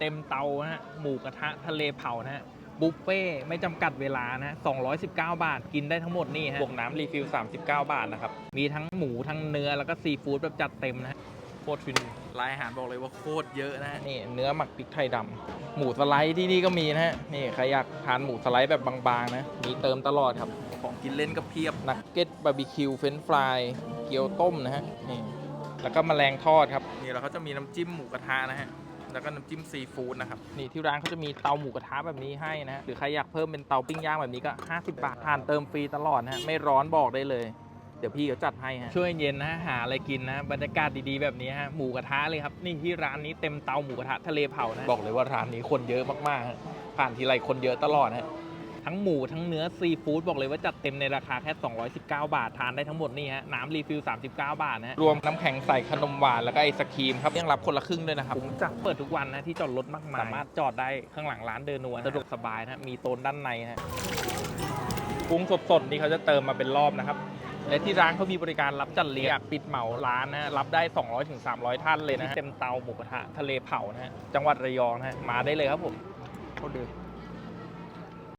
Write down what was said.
เต็มเตานะฮะหมูกระทะทะเลเผานะฮะบุฟเฟ่ต์ไม่จำกัดเวลานะฮะ219 บาทกินได้ทั้งหมดนี่ฮะบวกน้ำรีฟิล 39 บาทนะครับ มีทั้งหมูทั้งเนื้อแล้วก็ซีฟู้ดแบบจัดเต็มนะฮะโคตรฟินรายอาหารบอกเลยว่าโคตรเยอะนะฮะนี่เนื้อหมักพริกไทยดำหมูสไลด์ที่นี่ก็มีนะฮะนี่ใครอยากทานหมูสไลด์แบบบางๆนะมีเติมตลอดครับของกินเล่นก็เพียบนักเก็ตบาร์บีคิวเฟรนช์ฟรายเกี๊ยวต้มนะฮะนี่แล้วก็แมลงทอดครับนี่แล้วเขาจะมีน้ำจิ้มหมูกระทะนะฮะ แล้วก็น้ำจิ้มซีฟู้ดนะครับนี่ที่ร้านเขาจะมีเตาหมูกระทะแบบนี้ให้นะฮะหรือใครอยากเพิ่มเป็นเตาปิ้งย่างแบบนี้ก็ 50 บาททานเติมฟรีตลอดนะฮะไม่ร้อนบอกได้เลยเดี๋ยวพี่เขาจัดให้ฮะช่วยเย็นนะฮะหาอะไรกินนะบรรยากาศดีๆแบบนี้ฮะหมูกระทะเลยครับนี่ที่ร้านนี้เต็มเตาหมูกระทะทะเลเผานะบอกเลยว่าร้านนี้คนเยอะมากๆฮะผ่านทีไรคนเยอะตลอดฮะ ทั้งหมูทั้งเนื้อซีฟู้ดบอกเลยว่าจัดเต็มในราคาแค่ 219 บาท ทานได้ทั้งหมดนี่ฮะ น้ำรีฟิล 39 บาทนะฮะรวมน้ำแข็งใส่ขนมหวานแล้วก็ไอศครีมครับยังรับคนละครึ่งด้วยนะครับผมจัดเปิดทุกวันนะที่จอดรถมากมายสามารถจอดได้ข้างหลังร้านเดินนัวสะดวกสบายนะมีโซนด้านในฮะกุ้งสดๆนี่เขาจะเติมมาเป็นรอบนะครับและที่ร้านเขามีบริการรับจัดเลี้ยงอยากปิดเหมาร้านนะฮะรับได้ 200ถึง300ท่านเลยนะฮะเต็มเตาหมูกระทะทะเลเผานะฮะจังหวัดระยองนะฮะมาได้เลยครับผมโคตรเดือ